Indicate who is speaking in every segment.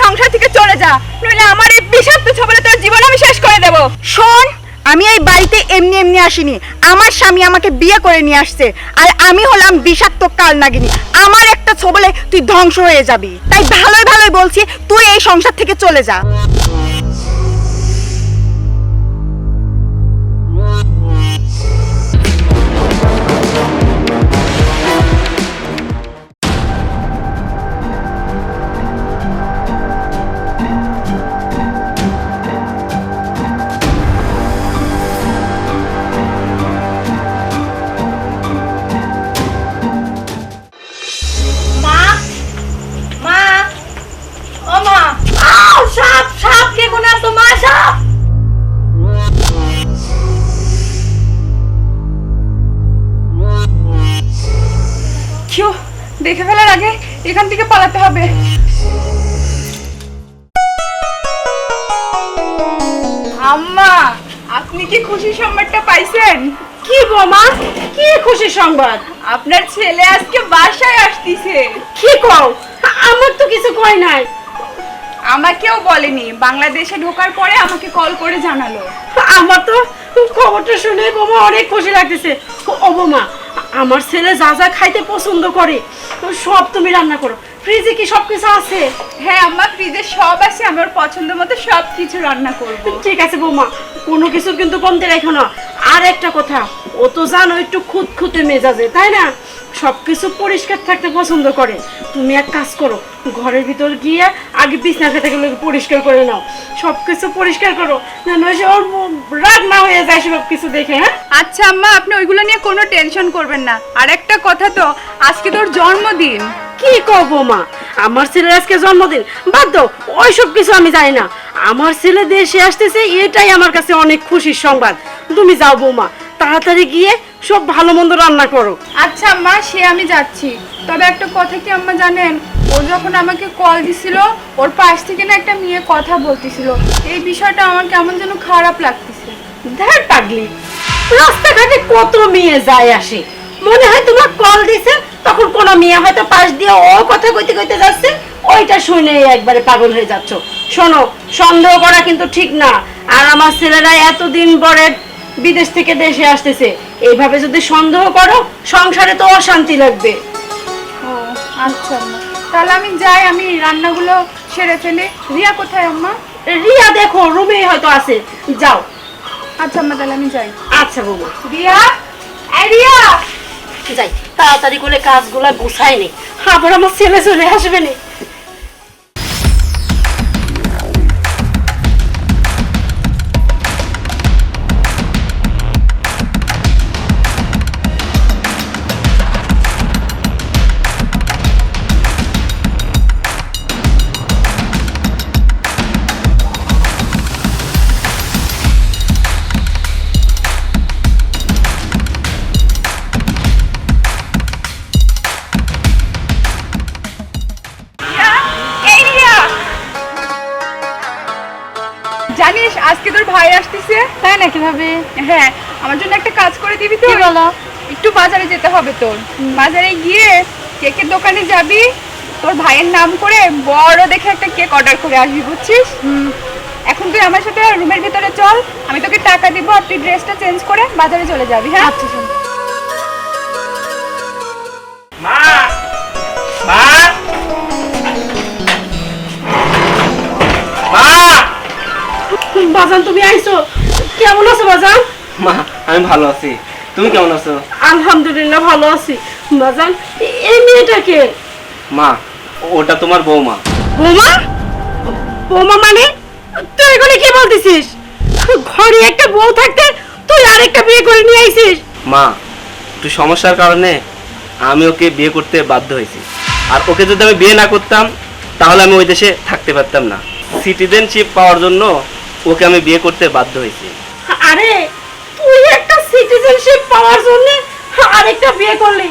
Speaker 1: সংসার থেকে চলে যা, নইলে আমার এই বিষাক্ত ছবলে তোর জীবন আমি শেষ করে দেব। শোন, আমি এই বাড়িতে এমনি এমনি আসিনি। আমার স্বামী আমাকে বিয়ে করে নিয়ে আসছে, আর আমি হলাম বিষাক্ত কাল নাগিনী। আমার একটা ছবলে তুই ধ্বংস হয়ে যাবি। তাই ভালোই ভালোই বলছি, তুই এই সংসার থেকে চলে যা। কেউ দেখে ফেলার আগে এখান থেকে পালাতে হবে। আম্মা আপনি কি খুশি সংবাদটা পাইছেন?
Speaker 2: কি বোমা কি খুশি সংবাদ?
Speaker 1: আপনার ছেলে আজকে বাসায় আসতিছে।
Speaker 2: কি কও? আমার তো কিছু কই নাই।
Speaker 1: আমাকেও বলেনি বাংলাদেশে ঢোকার পরে আমাকে কল করে জানালো।
Speaker 2: আমার তো খবরটা শুনে বোমা অনেক খুশি লাগতেছে। ও বোমা আমার ছেলে যা যা খাইতে পছন্দ করে সব তুমি রান্না করো। ফ্রিজে কি সব কিছু আছে?
Speaker 1: হ্যাঁ আম্মা ফ্রিজে সব আছে আমার পছন্দ মতো সব কিছু রান্না করব।
Speaker 2: ঠিক আছে বৌমা কোনো কিছু কিন্তু কমতে রেখো না। আর একটা কথা ও তো জানো একটু খুঁত খুঁতে মেজাজে তাই না? সব কিছু পরিষ্কার থাকতে পছন্দ করে। তুমি এক কাজ করো ঘরের ভিতর গিয়ে আগে বিছনা খাতাগুলো পরিষ্কার করে নাও। সব কিছু পরিষ্কার করো যেন সে ওর রাগ না হয়ে যায় সব কিছু দেখে হ্যাঁ?
Speaker 1: আচ্ছা আম্মা আপনি ওইগুলো নিয়ে কোনো টেনশন করবেন না। আর একটা কথা তো আজকে তোর জন্মদিন।
Speaker 2: কি কব মা? আমার ছেলের আজকে জন্মদিন। বাদ দাও ওইসব কিছু আমি জানি না। আমার ছেলে দেশে আসতেছে এটাই আমার কাছে অনেক খুশির সংবাদ। তুমি যাও বৌমা তাড়াতাড়ি গিয়ে সব ভালো মন্দ রান্না করো।
Speaker 1: আচ্ছা আম্মা সে আমি যাচ্ছি। তবে একটা কথা কি আম্মা জানেন? ও যখন আমাকে কল দিছিল ওর পাশ থেকে না একটা মেয়ে কথা বলতেছিল। এই বিষয়টা আমার কেমন যেন খারাপ লাগতেছে।
Speaker 2: ধ্যার পাগলি রাস্তাঘাটে কত মেয়ে যায় আসে? মনে হয় তোমার কল দিছে তখন কোন মেয়ে হয়তো পাশ দিয়ে ও কথা কইতে কইতে যাচ্ছে। ওইটা শুনে একবারে পাগল হয়ে যাচ্ছ। শোনো সন্দেহ করা কিন্তু ঠিক না। আর আমার ছেলেরা এতদিন পরে বিদেশ থেকে দেশে আসতেছে। এইভাবে যদি সন্দেহ করো সংসারে তো অশান্তি লাগবে।
Speaker 1: ও আচ্ছা তাহলে আমি যাই আমি রান্নাগুলো সেরে ফেলে। রিয়া কোথায় আম্মা?
Speaker 2: রিয়া দেখো রুমে হয়তো আছে। যাও।
Speaker 1: আচ্ছা আম্মা তাহলে আমি যাই।
Speaker 2: আচ্ছা বাবু
Speaker 1: রিয়া? এই রিয়া!
Speaker 2: যাই তাড়াতাড়ি করে কাজগুলো গুছাই নে। আবার আমার ছেলে চলে আসবে না।
Speaker 1: আজকে তোর ভাই আসতেছে।
Speaker 2: তাই নাকি ভাবে?
Speaker 1: হ্যাঁ আমার জন্য একটা কাজ করে দিবি তো।
Speaker 2: বলো?
Speaker 1: একটু বাজারে যেতে হবে তোর। বাজারে গিয়ে কেকের দোকানে যাবি। তোর ভাইয়ের নাম করে বড় দেখে একটা কেক অর্ডার করে আসবি বুঝছিস? এখন তুই আমার সাথে রুমের ভিতরে চল। আমি তোকে টাকা দিব আর তুই ড্রেসটা চেঞ্জ করে বাজারে চলে যাবি হ্যাঁ?
Speaker 2: আচ্ছা বাজান তুমি আইছো। কেমন আছো বাজান?
Speaker 3: মা আমি ভালো আছি। তুমি কেমন আছো?
Speaker 2: আলহামদুলিল্লাহ ভালো আছি। বাজান এই মেয়েটাকে?
Speaker 3: মা ওটা তোমার বৌমা।
Speaker 2: বোমা? বোমা মানে? তুই এগুলো কি বলতেছিস? ঘরে একটা বউ থাকতে তুই আরেকটা বিয়ে করে নিয়ে আইছিস।
Speaker 3: মা একটু সমস্যার কারণে আমি ওকে বিয়ে করতে বাধ্য হয়েছি। আর ওকে যদি আমি বিয়ে না করতাম তাহলে আমি ওই দেশে থাকতে পারতাম না। সিটিজেনশিপ পাওয়ার জন্য ওকে আমি বিয়ে করতে বাধ্য হয়েছি।
Speaker 2: আরে তুই একটা সিটিজেনশিপ পাওয়ার জন্য আরেকটা বিয়ে করলি।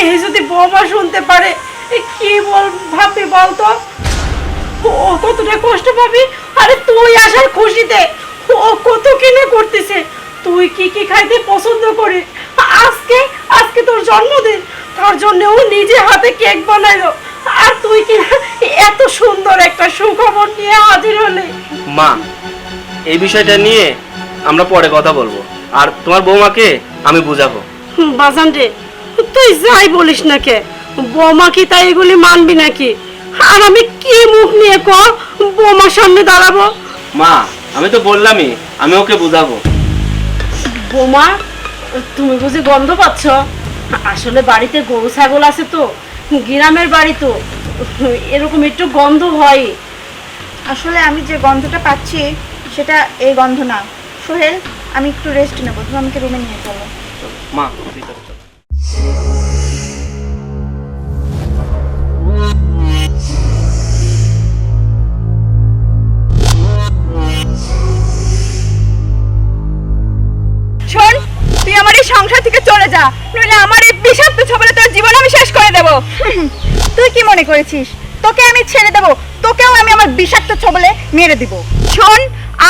Speaker 2: এই যদি বৌমা শুনতে পারে এ কি বল ভাববি বলতো? ও কতটা কষ্ট পাবি? আরে তুই আসার খুশিতে ও কত কিনে করতেছে? তুই কি কি খাইতে পছন্দ করিস আজকে আজকে তোর জন্মদিন। তার জন্য ও নিজে হাতে কেক বানাইলো। আর তুই কি এত সুন্দর একটা সুখবর নিয়ে হাজির হলি।
Speaker 3: মা এই বিষয়টা নিয়ে আমরা পরে কথা বলব। আর তোমার বৌমাকে আমি বুঝাবো।
Speaker 2: বাজান রে তুই যাই বলিস না কে? বৌমা কি তাই এগুলি মানবি নাকি? আর আমি কি মুখ নিয়ে ক বৌমার সামনে দাঁড়াবো?
Speaker 3: মা আমি তো বললামই আমি ওকে বুঝাবো।
Speaker 2: বৌমা তুমি বুঝি গন্ধ পাচ্ছ? আসলে বাড়িতে গরু ছাগল আছে তো গ্রামের বাড়ি তো এরকম একটু গন্ধ হয়।
Speaker 4: আসলে আমি যে গন্ধটা পাচ্ছি সেটা এই গন্ধ না। সোহেল আমি একটু রেস্ট নেব তুমি আমাকে রুমে নিয়ে চলো।
Speaker 3: মা
Speaker 4: শোন তুই আমার এই সংসার থেকে চলে যা নইলে আমার এই বিষাক্ত ছবলে তোর জীবন আমি শেষ করে দেব। তুই কি মনে করেছিস? তোকে আমি ছেড়ে দেব তোকেও আমি আমার বিষাক্ত ছবলে মেরে দিব। শোন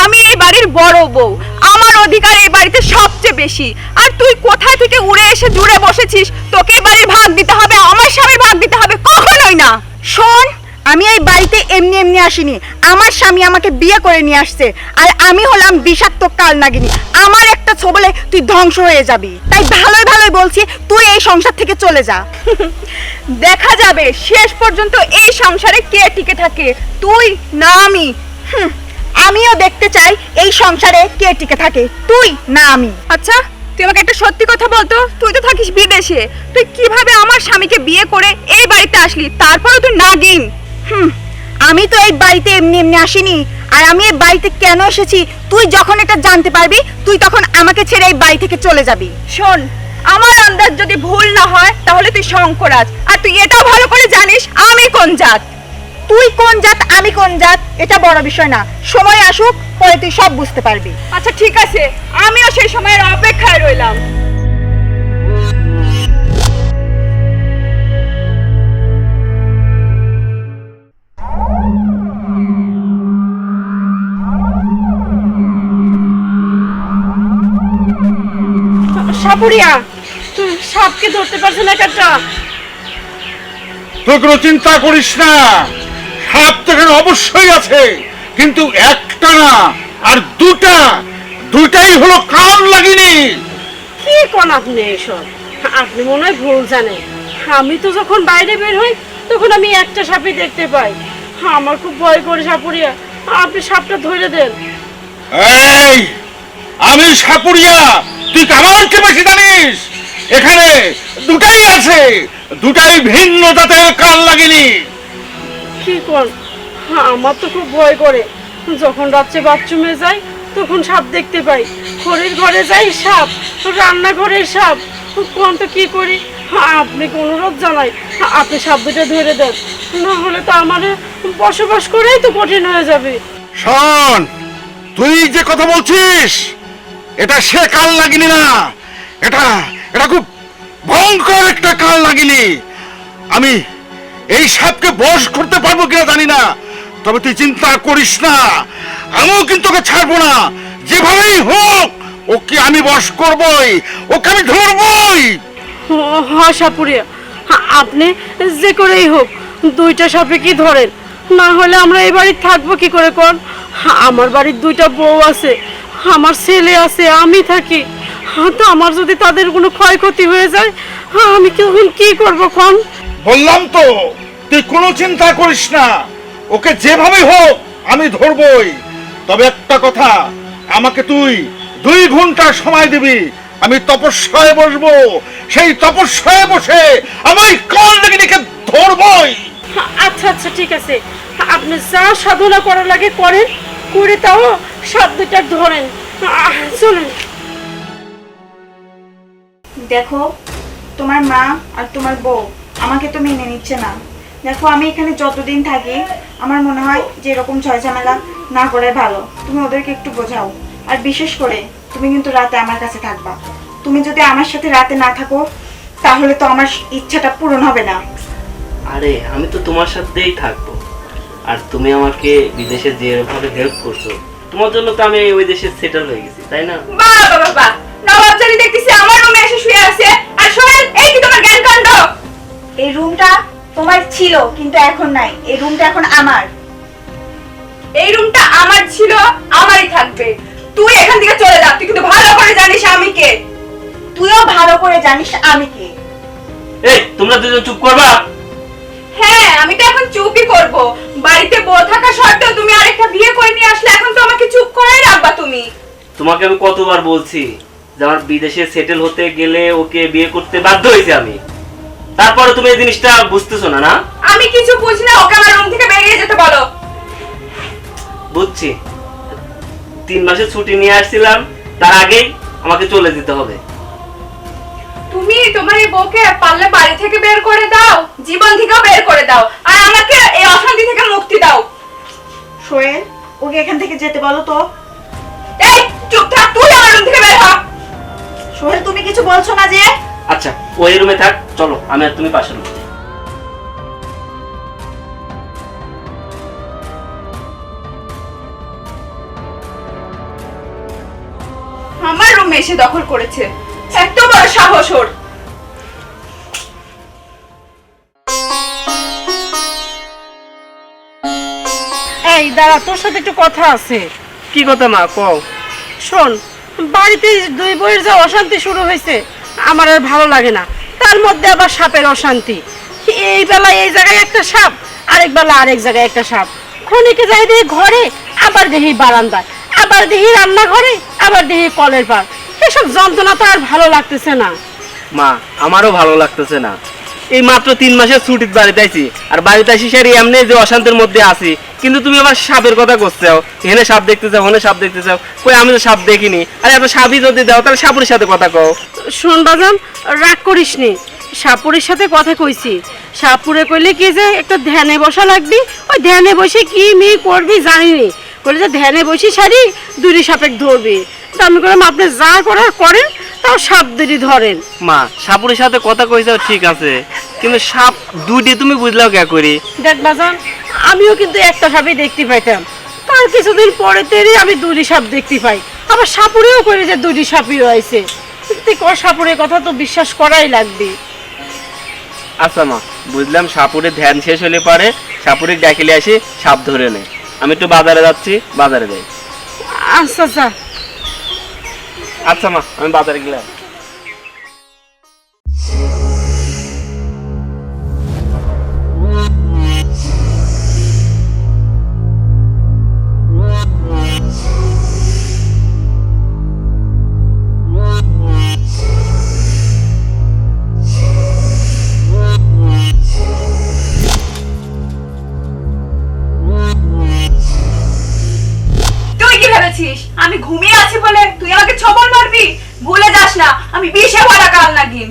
Speaker 4: আমি এই বাড়ির বড় বউ। আমার অধিকার এই বাড়িতে সবচেয়ে বেশি। আর তুই কোথা থেকে উড়ে এসে জুড়ে বসেছিস? তোকে এই বাড়ির ভাগ দিতে হবে আমার স্বামীর ভাগ দিতে হবে কখনোই না। শোন আমি এই বাড়িতে এমনি এমনি আসিনি। আমার স্বামী আমাকে বিয়ে করে নিয়ে আসছে আর আমি হলাম বিষাক্ত কাল নাগিনী। আমার একটা ছবলে তুই ধ্বংস হয়ে যাবি। তাই ভালোই ভালোই বলছি তুই এই সংসার থেকে চলে যা। দেখা যাবে শেষ পর্যন্ত এই সংসারে কে টিকে থাকে? তুই না আমি। হুম, আমিও দেখতে চাই এই সংসারে কে টিকে থাকে। তুই না আমি। আচ্ছা তুই আমাকে একটা সত্যি কথা বলতো? তুই তো থাকিস বিদেশে। তুই কীভাবে আমার স্বামীকে বিয়ে করে এই বাড়িতে আসলি? তারপরে তুই নাগিন। হুম আমি তো এই বাড়িতে এমনি এমনি আসিনি। আর আমি এই বাড়িতে কেন এসেছি? তুই যখন এটা জানতে পারবি তুই তখন আমাকে ছেড়ে এই বাড়ি থেকে চলে যাবি। শোন আমার আন্দাজ যদি ভুল না হয় তাহলে তুই শঙ্করাজ। আর তুই এটাও ভালো করে জানিস আমি কোন জাত? তুই কোন জাত আমি কোন জাত এটা বড় বিষয় না। সময় আসুক পরে তুই সব বুঝতে পারবি। আচ্ছা ঠিক আছে। আমিও সেই সময়ের অপেক্ষায় রইলাম।
Speaker 2: সাপুরিয়া তুই সাপকে ধরতে পারছে না একটা।
Speaker 5: তুই কোনো চিন্তা করিস না। সাপ তো এখানে অবশ্যই আছে কিন্তু একটা না আর দুটা দুটাই হলো কান লাগিনি।
Speaker 2: কি কোন আপনি এসব? আপনি মনে হয় ভুল জানেন। আমি তো যখন বাইরে বের হই তখন আমি একটা সাপই দেখতে পাই। আমার খুব ভয় করে সাপুরিয়া। আপনি সাপটা ধরে দেন।
Speaker 5: এই আমি সাপুরিয়া তুই কামারকে বেশি জানিস? এখানে দুটাই আছে দুটাই ভিন্ন জাতের কান লাগিনি।
Speaker 2: কি কোন আমার তো খুব ভয় করে। যখন রাত্রে বাথরুমে যাই, তখন সাপ দেখতে পাই। খড়ির ঘরে যাই সাপ, রান্নাঘরের সাপ। কোন তো কি করি? আপনি অনুরোধ জানাই আপনি সাপ দুটো ধরে দেন। না হলে তো আমার বসবাস করেই তো কঠিন হয়ে যাবে।
Speaker 5: শোন, তুই যে কথা বলছিস, এটা সে কাল লাগিনি না। এটা এটা খুব ভয়ঙ্কর একটা কাল লাগিনি। আমি এই সাপকে বশ করতে পারব কিনা জানি না। তবে তুই চিন্তা করিস না। আমিও কিন্তু ওকে ছাড়বো না। যেভাবেই হোক ওকে আমি বশ করবই ওকে আমি ধরবই।
Speaker 2: হ্যাঁ আপনি যে করেই হোক দুইটা সাপে কি ধরেন? না হলে আমরা এই বাড়ি থাকব কি করে কোন? আমার বাড়ির দুইটা বউ আছে আমার ছেলে আছে আমি থাকি। হ্যাঁ, তো আমার যদি তাদের কোনো ক্ষয়ক্ষতি হয়ে যায় হ্যাঁ, আমি তখন কি করব কোন?
Speaker 5: বললাম তো তুই কোনো চিন্তা করিস না। ওকে যেভাবে হোক আমি ধরবই। তবে একটা কথা আমাকে তুই দুই ঘণ্টা সময় দিবি। আমি তপস্যায় বসবো। সেই তপস্যায় বসে আমি কল নাগিনীকে ধরবই।
Speaker 2: আচ্ছা আচ্ছা ঠিক আছে। আপনি যা সাধনা করা লাগে করেন। করে তাও সাপ দুটা ধরেন। আহ, চলুন।
Speaker 4: দেখো তোমার মা আর তোমার বউ আমাকে তো মেনে নিচ্ছে না। দেখো আমি এখানে যতদিন থাকি আমার মনে হয় যে এরকম ছয় ঝামেলা না করে ভালো। তুমি ওদেরকে একটু বোঝাও। আর বিশেষ করে তুমি কিন্তু রাতে আমার কাছে থাকবা। তুমি যদি আমার সাথে রাতে না থাকো তাহলে তো আমার ইচ্ছাটা পূরণ হবে না।
Speaker 3: আরে আমি তো তোমার সাথেই থাকব। আর তুমি আমাকে বিদেশে যেভাবে হেল্প করছ তোমার জন্য তো আমি ওই দেশে সেটেল হয়ে গেছি তাই না?
Speaker 4: বাবা বাবা বাবা নবাব জানি দেখতেছি রুমটা তোমার ছিল কিন্তু এখন নাই। এই রুমটা এখন আমার।
Speaker 1: এই রুমটা আমার ছিল আমারই থাকবে। তুই এখান থেকে চলে যা তুই কিন্তু ভালো করে জানিস আমি কে।
Speaker 4: তুইও ভালো করে জানিস আমি কে।
Speaker 3: এই তোমরা দুজন চুপ করবা?
Speaker 1: হ্যাঁ আমি তো এখন চুপই করব। বাড়িতে বউ থাকা সত্ত্বেও তুমি আরেকটা বিয়ে করে নিয়ে আসলে এখন তো আমাকে চুপ করাই রাখবা তুমি।
Speaker 3: তোমাকে আমি কতবার বলছি যে আমার বিদেশে সেটেল হতে গেলে ওকে বিয়ে করতে বাধ্য হয়েছি আমি। তারপরে তুমি এই জিনিসটা বুঝতেছো না না?
Speaker 1: আমি কিছু বুঝি না ওকে আমার রুম থেকে বেরিয়ে যেতে বলো।
Speaker 3: বুঝছি। তিন মাসের ছুটি নিয়ে আসছিলাম তার আগেই আমাকে চলে যেতে হবে।
Speaker 1: তুমি তোমার এই বউকে পারলে বাড়ি থেকে বের করে দাও জীবন থেকেও বের করে দাও আর আমাকে এই অশান্তি থেকে মুক্তি দাও।
Speaker 4: সোহেল ওকে এখান থেকে যেতে বলো তো।
Speaker 1: এই চুপ থাক তুই আমার রুম থেকে বের হ।
Speaker 4: সোহেল তুমি কিছু বলছো না যে?
Speaker 3: আচ্ছা ওই রুমে থাক। চলো আমি আর তুমি পাশে রুমে।
Speaker 1: আমার রুমে এসে দখল করেছে। এত বড় সাহস ওর।
Speaker 2: এই দাঁড়া তোর সাথে একটু কথা আছে।
Speaker 3: কি কথা মা? কও।
Speaker 2: শোন বাড়িতে দুই বইয়ের যে অশান্তি শুরু হয়েছে আমার আর ভালো লাগে না। তার মধ্যে আবার সাপের অশান্তি। এই বেলা এই জায়গায় একটা সাপ, আরেক বেলা আরেক জায়গায় একটা সাপ। খনিকে যাই দেখি ঘরে, আবার দেখি বারান্দায়। আবার দেখি রান্নাঘরে, আবার দেখি কলের পার এসব যন্ত্রণা তো আর ভালো লাগতেছে না।
Speaker 3: মা, আমারও ভালো লাগতেছে না। এই মাত্র তিন মাসের ছুটির বাড়িতে আইছি। আর বাড়িতে আসি সারি এমনি যে অশান্তির মধ্যে আছি। কিন্তু তুমি আবার সাপের কথা করছ হেনে সাপ দেখতে চাও হনে সাপ দেখতে চাও কই, আমি তো সাপ দেখিনি। আর এত সাপই যদি দাও, তাহলে সাপুরের সাথে কথা কও।
Speaker 2: শোন বাজান, রাগ করিস নি। সাপুরের সাথে কথা কইছি। সাপুরে কইলে কি যে একটা ধ্যানে বসা লাগবি? ওই ধ্যানে বসে কি মি করবি জানিনি বলে যে ধ্যানে বসে সারি দুরি সাপেক ধরবি। তা আমি করলাম আপনি যা করার করেন তাও সাপ দুরি ধরেন।
Speaker 3: মা সাপুরের সাথে কথা কইছাও ঠিক আছে কিন্তু সাপ দুইটি তুমি বুঝলাও কে করি?
Speaker 2: দেখ বাজান আমিও কিন্তু একটা সাপই দেখতে পাইতাম। তার কিছুদিন পরে তেরি আমি দুরি সাপ দেখতে পাই। আবার সাপুরেও করে যে দুরি সাপই রয়েছে। তুই কর সাপুরের কথা তো বিশ্বাস করাই লাগবে।
Speaker 3: আচ্ছা মা বুঝলাম সাপুরে ধ্যান শেষ হলে পরে সাপুরে ডাকিলে আসি সাপ ধরে নে। আমি একটু বাজারে যাচ্ছি বাজারে যাই।
Speaker 2: আচ্ছা আচ্ছা।
Speaker 3: আচ্ছা মা আমি বাজারে গেলাম।
Speaker 1: তুই আমি ঘুমিয়ে আছি বলে তুই আমাকে ছবল মারবি? ভুলে যাস না আমি বিষে ভরা কাল নাগিন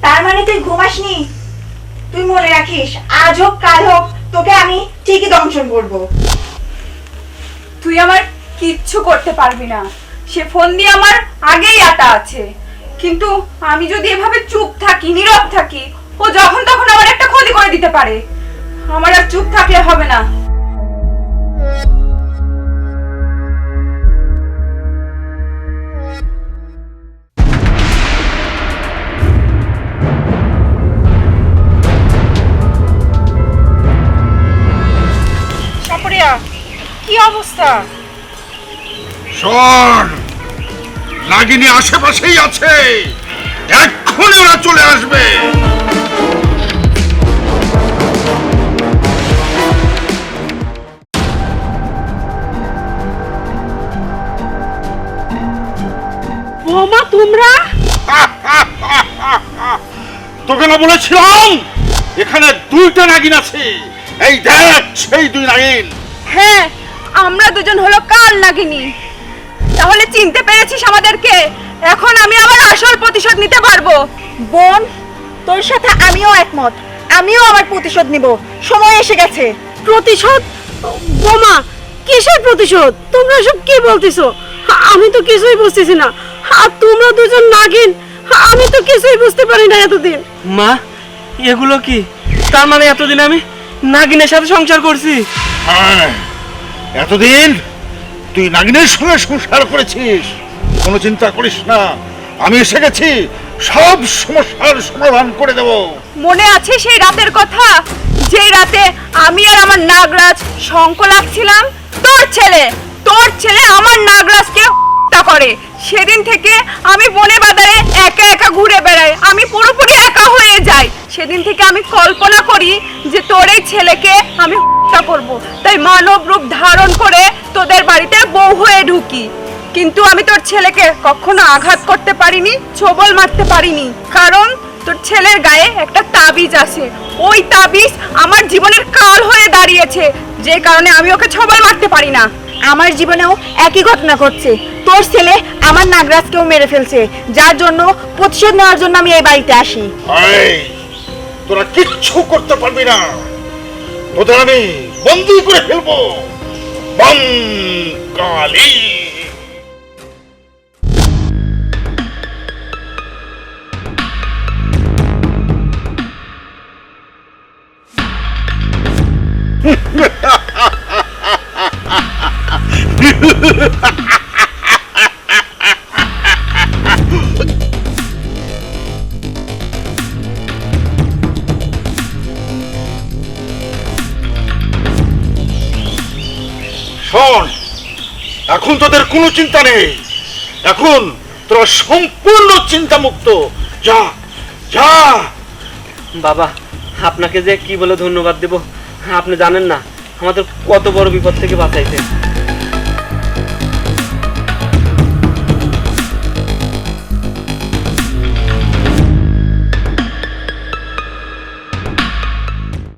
Speaker 4: তার মানে তুই ঘুমাসনি? তুই মনে রাখিস আজ হোক কাল হোক তোকে আমি ঠিকই দংশন করব।
Speaker 1: তুই আমার কিচ্ছু করতে পারবি না। সে ফোন দিয়ে আমার আগেই আটা আছে। কিন্তু আমি যদি এভাবে চুপ থাকি নীরব থাকি ও যখন তখন আমার একটা ক্ষতি করে দিতে পারে। আমার আর চুপ থাকলে হবে না।
Speaker 2: অবস্থা
Speaker 5: শোন নাগিনী আশেপাশেই আছে। এক্ষুনি ওরা চলে আসবে।
Speaker 2: বৌমা তোমরা?
Speaker 5: তোকে না বলেছিলাম? এখানে দুইটা নাগিন আছে। এই দেখ সেই দুই নাগিন।
Speaker 1: হ্যাঁ আমরা দুজন হলো কাল নাগিনি। তাহলে চিনতে পেরেছিস আমাদেরকে? এখন আমি আমার আসল প্রতিশোধ নিতে পারব।
Speaker 4: বোন তোর সাথে আমিও একমত। আমিও আমার প্রতিশোধ নিব। সময় এসে গেছে।
Speaker 2: প্রতিশোধ? বোমা কিসের প্রতিশোধ? তোমরা সব কি বলতেছো? আমি তো কিছুই বুঝতেছি না। আর তোমরা দুজন নাগিন আমি তো কিছুই বুঝতে পারি না এতদিন।
Speaker 3: মা এগুলো কি? তার মানে এতদিন আমি নাগিনের সাথে সংসার করছি?
Speaker 5: হ্যাঁ এতদিন তুই নাগিনের সঙ্গে সংসার করেছিস। কোনো চিন্তা করিস না। আমি এসে গেছি, সব সমস্যার সমাধান করে দেব।
Speaker 1: মনে আছে সেই রাতের কথা? যেই রাতে আমি আর আমার নাগরাজ শঙ্ক লাগছিলাম? তোর ছেলে তোর ছেলে আমার নাগরাজকে হত্যা করে। সেদিন থেকে আমি বনে বাজারে একা একা ঘুরে বেড়াই। আমি পুরোপুরি একা হয়ে যাই। সেদিন থেকে আমি কল্পনা করি যে তোর এই ছেলেকে আমি করব। তাই মানব রূপ ধারণ করে তোদের বাড়িতে বউ হয়ে ঢুকি। কিন্তু আমি তোর ছেলেকে কখনো আঘাত করতে পারিনি, ছবল মারতে পারিনি। কারণ তোর ছেলের গায়ে একটা তাবিজ আছে। ওই তাবিজ আমার জীবনের কাল হয়ে দাঁড়িয়েছে। যে কারণে আমি ওকে ছবল মারতে পারি না।
Speaker 4: আমার জীবনেও একই ঘটনা ঘটছে। তোর ছেলে আমার নাগরাজকেও মেরে ফেলছে। যার জন্য প্রতিশোধ নেওয়ার জন্য আমি এই বাড়িতে আসি।
Speaker 5: তোরা কিচ্ছু করতে পারবি না। তোদের আমি বন্দি করে ফেলব। বম কালী এখন তোদের কোনো চিন্তা নেই। এখন তোরা সম্পূর্ণ চিন্তা মুক্ত যা যা।
Speaker 3: বাবা, আপনাকে যে কি বলে ধন্যবাদ দেব, আপনি জানেন না, আমাদের কত বড় বিপদ থেকে বাঁচাইছে।